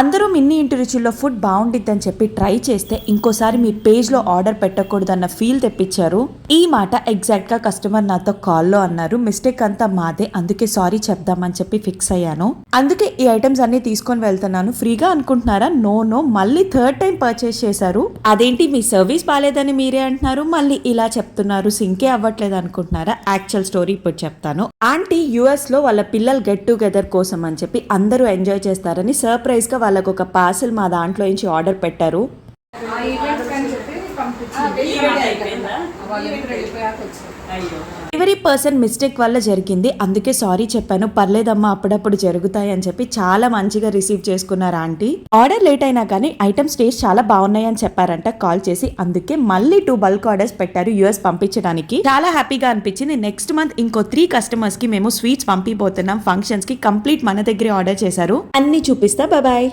అందరూ మిన్ని ఇంటి రుచుల్లో ఫుడ్ బాగుండిద్దని చెప్పి ట్రై చేస్తే ఇంకోసారి మీ పేజ్లో ఆర్డర్ పెట్టకూడదన్న ఫీల్ తెప్పించారు. ఈ మాట ఎగ్జాక్ట్గా కస్టమర్ నాతో కాల్లో అన్నారు. మిస్టేక్ అంతా మాదే అందుకే సారీ చెప్దామని చెప్పి ఫిక్స్ అయ్యాను. అందుకే ఈ ఐటమ్స్ అన్ని తీసుకొని వెళ్తున్నాను. ఫ్రీగా అనుకుంటున్నారా? No no. మళ్ళీ థర్డ్ టైం పర్చేస్ చేశారు. అదేంటి మీ సర్వీస్ బాగాలేదని మీరే అంటున్నారు? మళ్ళీ ఇలా చెప్తున్నారు. సింకే అవ్వట్లేదు అనుకుంటున్నారా? యాక్చువల్ స్టోరీ ఇప్పుడు చెప్తాను. ఆంటీ యుఎస్లో వాళ్ళ పిల్లలు గెట్ టుగెదర్ కోసం అని చెప్పి అందరూ ఎంజాయ్ చేస్తారని సర్ప్రైజ్గా వాళ్ళకు ఒక పార్సిల్ మా దాంట్లో నుంచి ఆర్డర్ పెట్టారు. డెలివరీ పర్సన్ మిస్టేక్ వల్ల జరిగింది. అందుకే సారీ చెప్పాను. పర్లేదమ్మా అప్పుడప్పుడు జరుగుతాయి అని చెప్పి చాలా మంచిగా రిసీవ్ చేసుకున్నారు ఆంటీ. ఆర్డర్ లేట్ అయినా కానీ ఐటమ్స్ టేస్ట్ చాలా బాగున్నాయి అని చెప్పారంట. కాల్ చేసి అందుకే మళ్ళీ టూ బల్క్ ఆర్డర్స్ పెట్టారు యూఎస్ పంపించడానికి. చాలా హ్యాపీగా అనిపించింది. నెక్స్ట్ మంత్ ఇంకో త్రీ కస్టమర్స్కి మేము స్వీట్స్ పంపిపోతున్నాం ఫంక్షన్స్కి కంప్లీట్ మన దగ్గరే ఆర్డర్ చేశారు. అన్ని చూపిస్తా. బాయ్